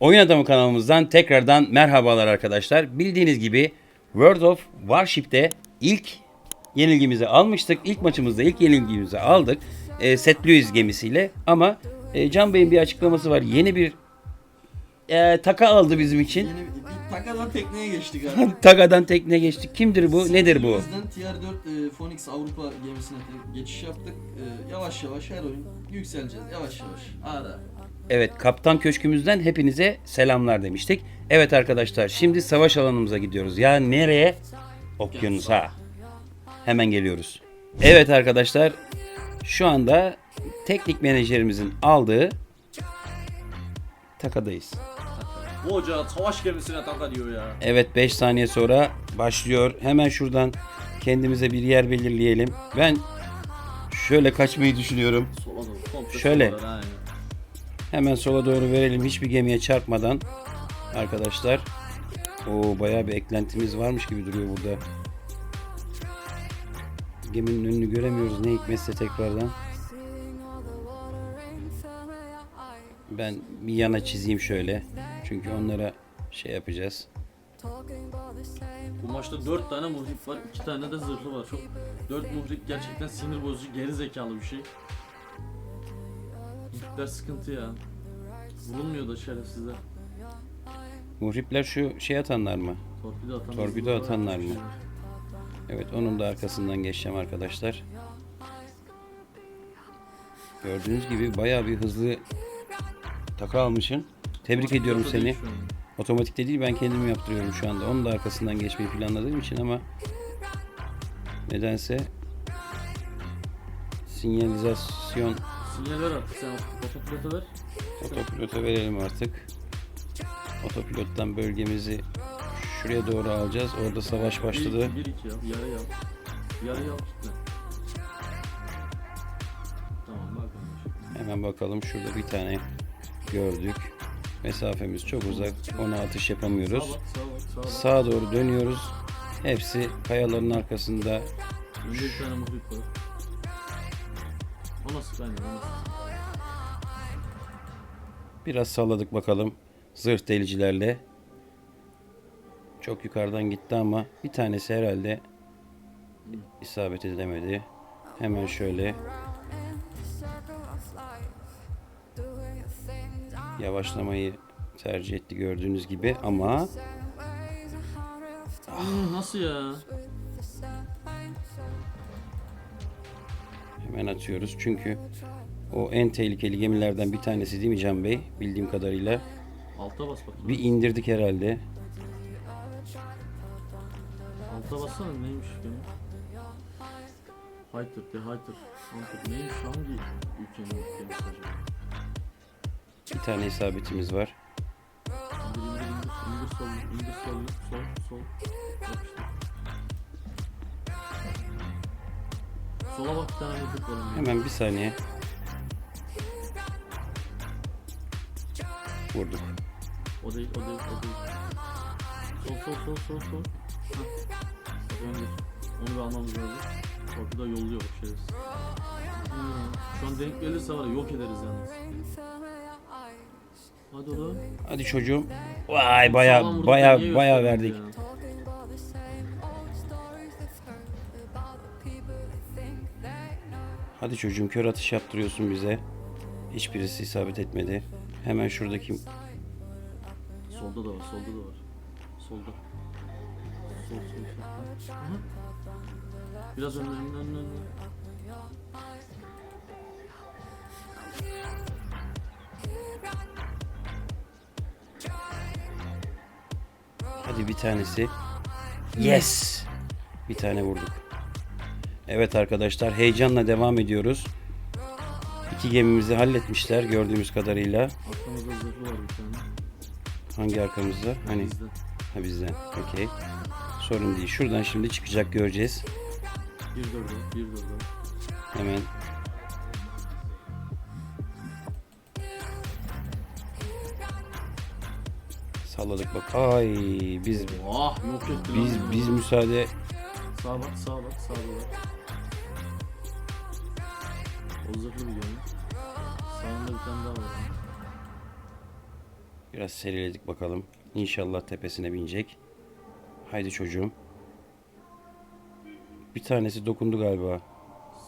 Oyun Adamı kanalımızdan tekrardan merhabalar arkadaşlar. Bildiğiniz gibi World of Warship'te ilk yenilgimizi almıştık. İlk maçımızda ilk yenilgimizi aldık. E, St. Louis gemisiyle ama e, Can Bey'in bir açıklaması var. Yeni bir e, taka aldı bizim için. Yeni takadan tekneye geçtik abi. Tagadan tekne geçtik. Kimdir bu? Nedir bu? Bizden TR4 e, Phoenix Avrupa gemisine geçiş yaptık. E, yavaş yavaş her oyun yükseleceğiz. Yavaş yavaş. Ara. Evet, Kaptan Köşkümüzden hepinize selamlar demiştik. Evet arkadaşlar, şimdi savaş alanımıza gidiyoruz. Ya nereye? Okyanusa. Hemen geliyoruz. Evet arkadaşlar, şu anda teknik menajerimizin aldığı takadayız. Hoca savaş gemisine taka diyor ya. Evet 5 saniye sonra başlıyor. Hemen şuradan kendimize bir yer belirleyelim. Ben şöyle kaçmayı düşünüyorum. Sola doğru. Komple Şöyle. sola doğru, aynen. Hemen sola doğru verelim hiçbir gemiye çarpmadan. Arkadaşlar. O bayağı bir eklentimiz varmış gibi duruyor burada. Geminin önünü göremiyoruz ne hikmetse tekrardan. Ben bir yana çizeyim şöyle. Çünkü onlara şey yapacağız. Bu maçta 4 tane muhrip var, 2 tane de zırhlı var. Çok 4 muhrip gerçekten sinir bozucu, geri zekalı bir şey. Muhripler sıkıntı ya. Vurulmuyor da şerefsizler. Muhripler şu şey atanlar mı? Torpido atan Torpido atanlar mı? Evet onun da arkasından geçeceğim arkadaşlar. Gördüğünüz gibi bayağı bir hızlı taka almışsın. Tebrik ediyorum seni. Otomatikte değil ben kendim yaptırıyorum şu anda. Onun da arkasından geçmeyi planladığım için ama nedense sinyalizasyon Sinyal ver artık sen otopilota ver. otopilota verelim artık. Otopilottan bölgemizi şuraya doğru alacağız. Orada savaş başladı. 1-2 yap, yarı yap. Yarı yap kitle. Tamam bak. Hemen bakalım şurada bir tane gördük. Mesafemiz çok uzak. Ona atış yapamıyoruz. Sağa bak, sağa bak, sağa bak. Sağa doğru dönüyoruz. Hepsi kayaların arkasında. Önde bir tane muhrip var. O nasıl aynen o nasıl? Biraz salladık bakalım. Zırh delicilerle. Çok yukarıdan gitti ama bir tanesi herhalde isabet edemedi. Hemen şöyle yavaşlamayı tercih etti gördüğünüz gibi ama Hı, nasıl ya? Hemen atıyoruz çünkü o en tehlikeli gemilerden bir tanesi değil mi Can Bey? Bildiğim kadarıyla. Alta bas bakayım. Bir indirdik herhalde. Alta bassana neymiş gene? Haytır de haytır. Haytır neymiş hangi ülkenin gemisi acaba? Bir tane isabetimiz var. İndir indir indir indir sol indir sol sol sol. Yapıştır. Sola bak tane mutluluk var. onun. Hemen bir saniye. Vurduk. O değil o değil o değil. Sol sol sol sol sol. Hah. Bak onu geç. Onu bir almamız lazım. Torpido yolluyor bak şerefsiz. Hmm. Şu an denk gelirse var ya yok ederiz yalnız. Hadi oğlum. Hadi çocuğum. Vay Sağlam baya vurduk da baya niye baya verdik. ya? Hadi çocuğum kör atış yaptırıyorsun bize. Hiçbirisi isabet etmedi. Hemen şuradaki Solda da var, solda da var. Solda. Sol, sol, sol. Aha. Biraz önüne, önüne, önüne. önüne. hadi bir tanesi. Yes. Bir tane vurduk. Evet arkadaşlar heyecanla devam ediyoruz. İki gemimizi halletmişler gördüğümüz kadarıyla. Arkamızda zırhlı var bir tane. Hangi arkamızda? Hani Bizde. ha bizden. Okey. Sorun değil. Şuradan şimdi çıkacak göreceğiz. Bir dörde, bir dörde. Hemen salladık bak. Ay biz Oh, yok etti lan biz biz müsaade Sağa bak, sağa bak, sağa bak. Zırhlı bir gemi. Sağında bir tane daha var. Biraz seriledik bakalım. İnşallah tepesine binecek. Haydi çocuğum. Bir tanesi dokundu galiba.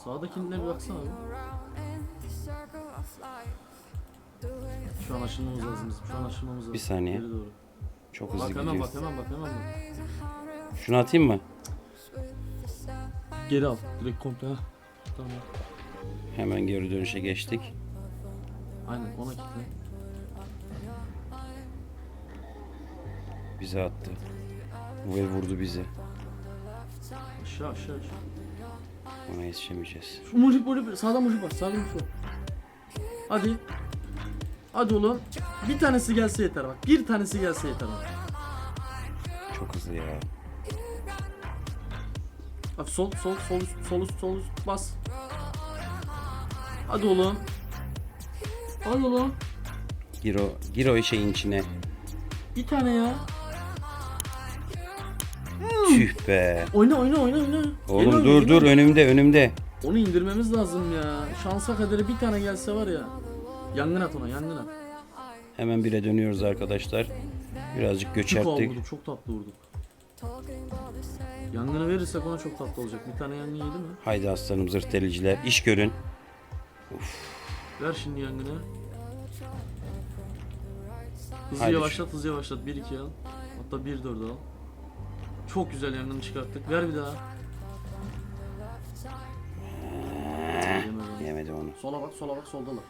Sağdakine bir baksana abi. Şu an aşınmamız lazım bizim. Şu an aşınmamız lazım. Bir saniye. Geri doğru. Çok hızlı Bak hemen bak hemen bak hemen bak. Şunu atayım mı? Geri al. Direkt komple. ha. Tamam. Hemen geri dönüşe geçtik. Aynen ona kitle. Bize attı. Ve vurdu bizi. Aşağı aşağı aşağı. Ona yetişemeyeceğiz. Şu mucik mucik sağdan mucik var. Sağdan mucik var. Hadi. Hadi oğlum. Bir tanesi gelse yeter bak. Bir tanesi gelse yeter bak. Çok hızlı ya. Bak sol sol sol üst sol üst sol üst bas. Hadi oğlum. Hadi oğlum. Gir o, gir o şeyin içine. Bir tane ya. Tüh be. Oyna oyna oyna oyna. Oğlum Geliyor, dur geliyor. dur önümde önümde. Onu indirmemiz lazım ya. Şansa kaderi bir tane gelse var ya. Yangın at ona yangın at. Hemen bire dönüyoruz arkadaşlar. Birazcık Çok göçerttik. vurduk çok tatlı vurduk. Yangını verirsek ona çok tatlı olacak. Bir tane yangın yedi mi? Haydi aslanım zırt deliciler. İş görün. Ver şimdi yangını. Hızlı Haydi yavaşlat hızlı yavaşlat. 1 2 al. Hatta 1 4 al. Çok güzel yangını çıkarttık. Ver bir daha. Yemedi. Yemedi onu. Sola bak sola bak soldalar.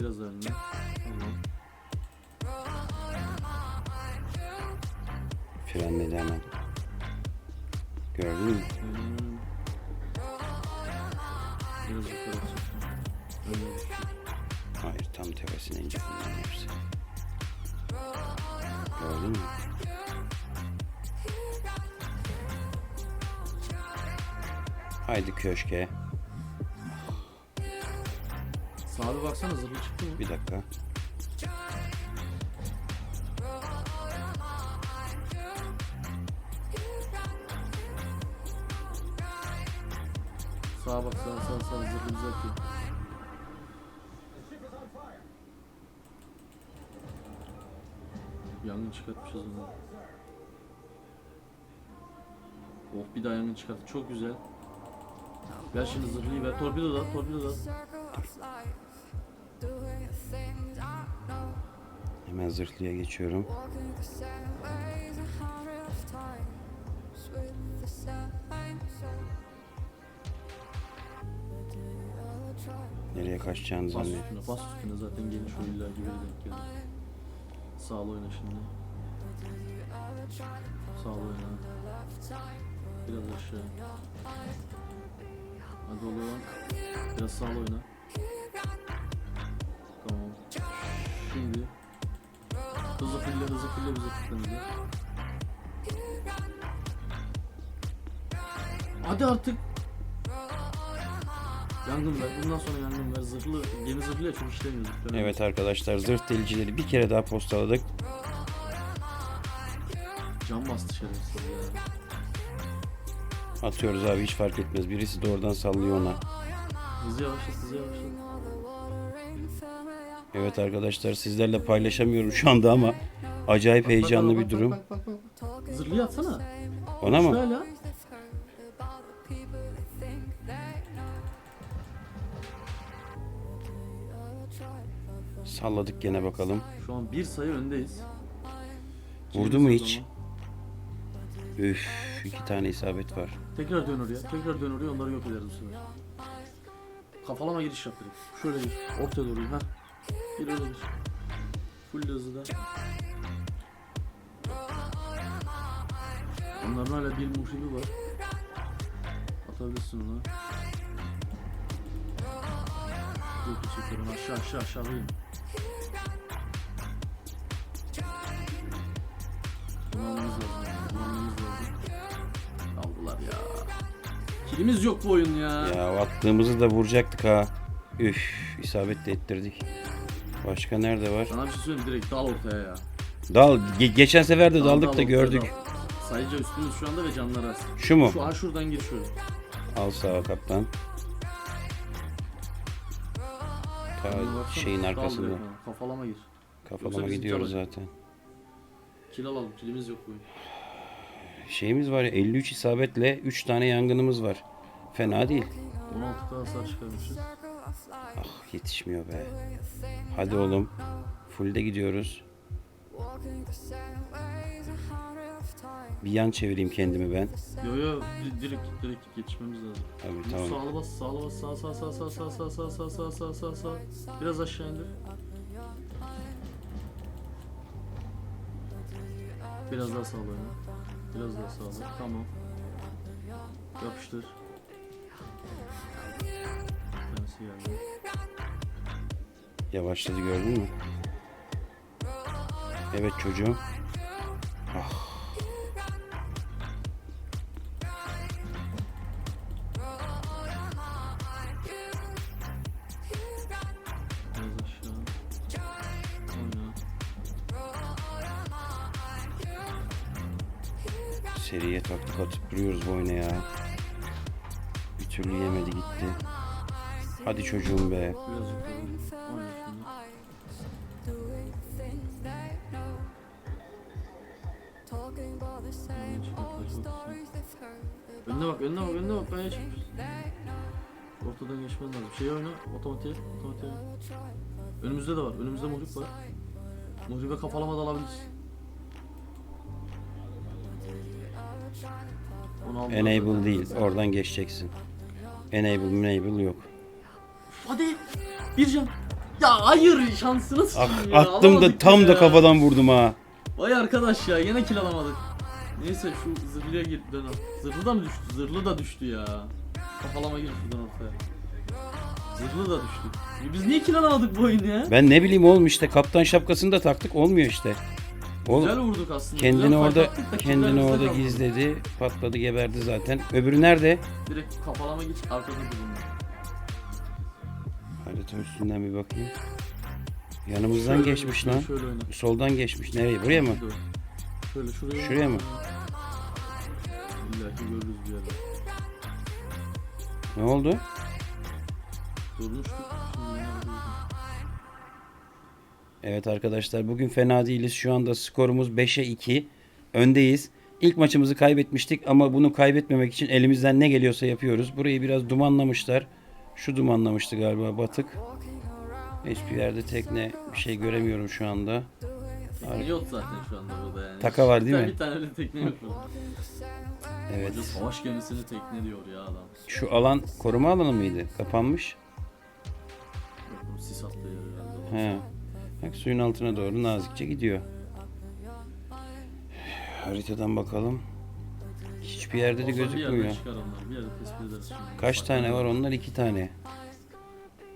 Biraz daha önüne. Tamam. Frenledi hemen. Gördün mü? Hmm. Biraz yukarı çıktım. Öyle düştü. Hayır tam tepesine inecek bunların hepsi. Gördün mü? Haydi köşke. Sağa bir baksana zırhlı çıktı mı? Bir dakika. Sağa bak sağa sağa sağa zırhlı bize atıyor. Yangın çıkartmışız onu. Oh bir daha yangın çıkarttı. Çok güzel. Ver şimdi zırhlıyı ver. Torpido da torpido da. Hemen zırhlıya geçiyorum. Nereye kaçacağını Bas zannediyorum. üstüne, bas üstüne zaten geniş o illa gibi denk geldi. Sağlı oyna şimdi. Sağlı oyna. Biraz aşağı. Hadi oğlum. Biraz sağlı oyna. Tamam. Şimdi. Hızlı fille hızlı fille bize kilitlendi. Hadi artık. Yangın ver. Bundan sonra yangın ver. Zırhlı, gemi zırhlıyla çok işlemiyoruz. Evet arkadaşlar zırh delicileri bir kere daha postaladık. Can bastı şerefsiz ya. Atıyoruz abi hiç fark etmez. Birisi de oradan sallıyor ona. Hızlı yavaşlat, hızlı yavaşlat. Evet arkadaşlar sizlerle paylaşamıyorum şu anda ama acayip heyecanlı Bak, bir bak, durum. Bak, bak, bak, bak. Zırhlıyı atsana. Ona mı? Şöyle. Salladık gene bakalım. Şu an bir sayı öndeyiz. Vurdu mu hiç? Üf iki tane isabet var. Tekrar dön oraya. Tekrar dön oraya onları yok ederiz bu sefer. Kafalama giriş yap direkt. Şöyle gir. Ortaya doğru. Heh. Gir öyle gir. Full hızlı da. Onların hala bir muhribi var. Atabilirsin ona. Yok çekiyorum aşağı aşağı aşağı alayım. Kilimiz yok bu oyun ya. Ya attığımızı da vuracaktık ha. Üf isabet de ettirdik. Başka nerede var? Sana bir şey söyleyeyim direkt dal ortaya ya. Dal. ge- geçen sefer de Dal, daldık dal da ortaya, gördük. dal. Sayıca üstümüz şu anda ve canlar az. Şu mu? Şu an şuradan gir şöyle. Al sağa kaptan. Ta baksana. şeyin Dal arkasında. direkt Kafalama gir. Kafalama bizim gidiyoruz çalacak. zaten. Kill alalım. Kilimiz yok bu oyun. Şeyimiz var ya 53 isabetle 3 tane yangınımız var. Fena değil. 16 k hasar çıkarmışız. Ah yetişmiyor be. Hadi oğlum. Full'de gidiyoruz. Bir yan çevireyim kendimi ben. Yo yo di- direkt direkt git yetişmemiz lazım. Abi tamam. Sağlı bas, sağlı bas, sağ sağ sağ sağ sağ sağ sağ sağ sağ sağ sağ sağ. Biraz aşağı indir. Biraz daha sağla. Biraz daha sağla. Tamam. Yapıştır. Tanesi geldi. Yavaşladı gördün mü? Evet çocuğum. Ah. Seriye taktık atıp duruyoruz bu oyuna ya. Bir türlü yemedi gitti. Hadi çocuğum be. Önüne bak, önüne bak, önüne bak. Ben geçmiş. Ortadan geçmen lazım. Şey oyna, otomatiğe, otomatiğe. Önümüzde de var, önümüzde muhrip var. Muhribe kafalama da alabiliriz. Enable değil. Oradan geçeceksin. Enable enable yok. Hadi, bir can. Ya hayır, şansını Ah, sıçayım ya. attım da tam ya. da kafadan vurdum ha. Vay arkadaş ya, yine kill alamadık. Neyse şu zırhlıya gir dön. Zırhlı da mı düştü? Zırhlı da düştü ya. Kafalama gir şuradan ortaya. Zırhlı da düştü. Ya Biz niye kill alamadık bu oyunu ya? Ben ne bileyim oğlum işte kaptan şapkasını da taktık olmuyor işte. Oğlum Güzel vurduk aslında. kendini güzel orada kendini bizde orada kaldı. gizledi. Patladı geberdi zaten. Öbürü nerede? Direkt kafalama git arkada durun. Harita üstünden bir bakayım. Yanımızdan Şöyle geçmiş oyna, lan. Şöyle oyna. Soldan geçmiş. Nereye? Buraya mı? Şöyle. Şöyle şuraya. Şuraya mı? İlla ki görürüz bir yerde. Ne oldu? Durmuştuk. Evet arkadaşlar bugün fena değiliz. Şu anda skorumuz 5'e 2. Öndeyiz. İlk maçımızı kaybetmiştik ama bunu kaybetmemek için elimizden ne geliyorsa yapıyoruz. Burayı biraz dumanlamışlar. Şu dumanlamıştı galiba batık. Hiçbir yerde tekne bir şey göremiyorum şu anda. Tekne yok zaten şu anda burada yani. Taka var değil mi? Bir tane bile tekne yok burada. Evet. Hoca savaş gemisini tekne diyor ya adam. Şu alan koruma alanı mıydı? Kapanmış. Sis attığı yer herhalde. He. Bak suyun altına doğru nazikçe gidiyor. Haritadan bakalım. Hiçbir yerde de gözükmüyor. Kaç tane var? Onlar iki tane.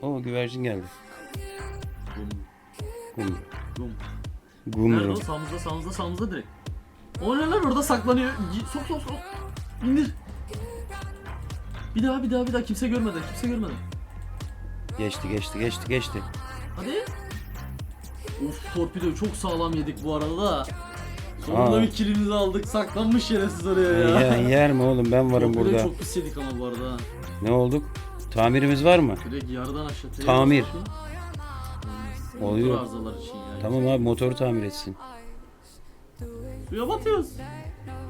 O güvercin geldi. Bum, Gum. bum. Nerede o? Sağımızda, sağımızda, sağımızda direkt. O ne lan orada saklanıyor. Sok sok sok. İndir. Bir daha bir daha bir daha kimse görmeden kimse görmeden. Geçti geçti geçti geçti. Hadi. Of torpidoyu çok sağlam yedik bu arada da. Sonunda Aa. bir kilimizi aldık. Saklanmış şerefsiz oraya ya. Yer, yer mi oğlum ben varım Torpidoyu burada. çok pis yedik ama bu arada. ha. Ne olduk? Tamirimiz var mı? Direkt yarıdan aşağı. Tamir. Oluyor. Arızalar için ya. Tamam abi motoru tamir etsin. Suya batıyoruz.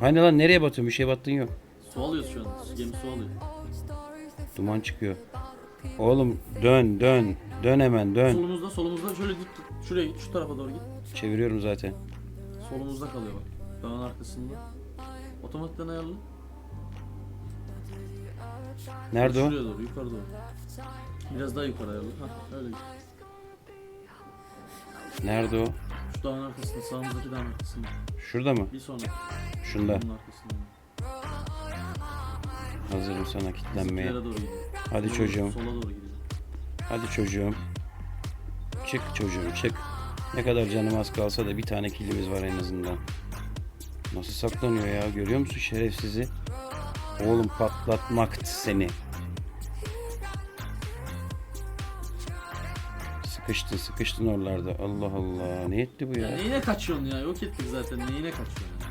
Hani lan nereye batıyorsun? Bir şey battın yok. Su alıyoruz şu an. Gemi su alıyor. Duman çıkıyor. Oğlum dön dön. Dön hemen dön. Solumuzda solumuzda şöyle git. Şuraya git şu tarafa doğru git. Çeviriyorum zaten. Solumuzda kalıyor bak. Dağın arkasında. Otomatikten ayarlı. Nerede o? Şuraya doğru yukarı doğru. Biraz daha yukarı ayarlı. Hah öyle git. Nerede o? Şu dağın arkasında sağımızdaki dağın arkasında. Şurada mı? Bir sonra. Şunda. Bunun arkasında. Hazırım sana kilitlenmeye. Doğru gidiyor. Hadi Sola- çocuğum. Sola doğru gidiyor. Hadi çocuğum. Çık çocuğum çık. Ne kadar canım az kalsa da bir tane kilimiz var en azından. Nasıl saklanıyor ya görüyor musun şerefsizi? Oğlum patlatmaktı seni. Sıkıştın sıkıştın oralarda. Allah Allah ne etti bu Ya ya? neyine kaçıyorsun ya? Yok ettik zaten. Neyine kaçıyorsun ya?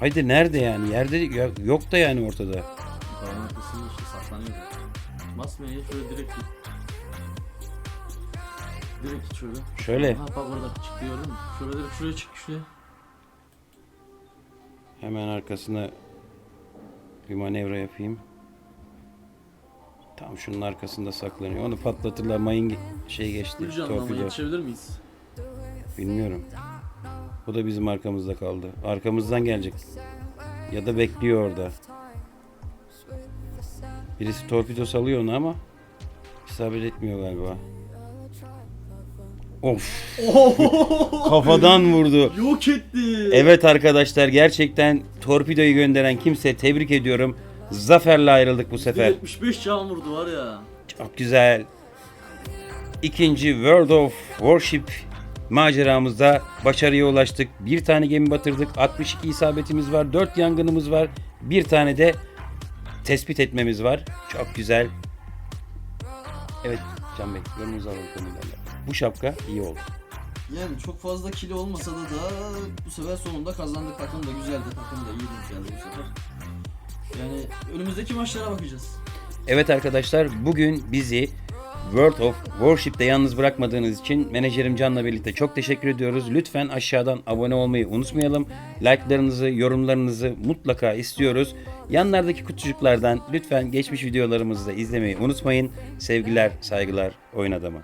Haydi nerede yani? Yerde yok da yani ortada. Dağın arkasında işte saklanıyor. Basmaya şöyle direkt. Direkt şöyle. Şöyle Ha bak orada çıktı gördün mü? Şöyle direkt şuraya çık şuraya. hemen arkasına bir manevra yapayım. Tam şunun arkasında saklanıyor. Onu patlatırlar mayın şey geçti. Ama Torpido. yetişebilir miyiz? Bilmiyorum. Bu da bizim arkamızda kaldı. Arkamızdan gelecek. Ya da bekliyor orada. Birisi torpido salıyor onu ama isabet etmiyor galiba. Of. Kafadan vurdu. Yok etti. Evet arkadaşlar gerçekten torpidoyu gönderen kimse tebrik ediyorum. Zaferle ayrıldık bu sefer. 75 can vurdu var ya. Çok güzel. İkinci World of Warship maceramızda başarıya ulaştık. Bir tane gemi batırdık. 62 isabetimiz var. 4 yangınımız var. Bir tane de tespit etmemiz var. Çok güzel. Evet Can Bey yorumunuzu alalım konuyla. Bu şapka iyi oldu. Yani çok fazla kilo olmasa da da bu sefer sonunda kazandık. Takım da güzeldi. Takım da iyi geldi bu sefer. Yani önümüzdeki maçlara bakacağız. Evet arkadaşlar bugün bizi World of Warship'te yalnız bırakmadığınız için menajerim Can'la birlikte çok teşekkür ediyoruz. Lütfen aşağıdan abone olmayı unutmayalım. Like'larınızı, yorumlarınızı mutlaka istiyoruz. Yanlardaki kutucuklardan lütfen geçmiş videolarımızı da izlemeyi unutmayın. Sevgiler, saygılar, oyun adamı.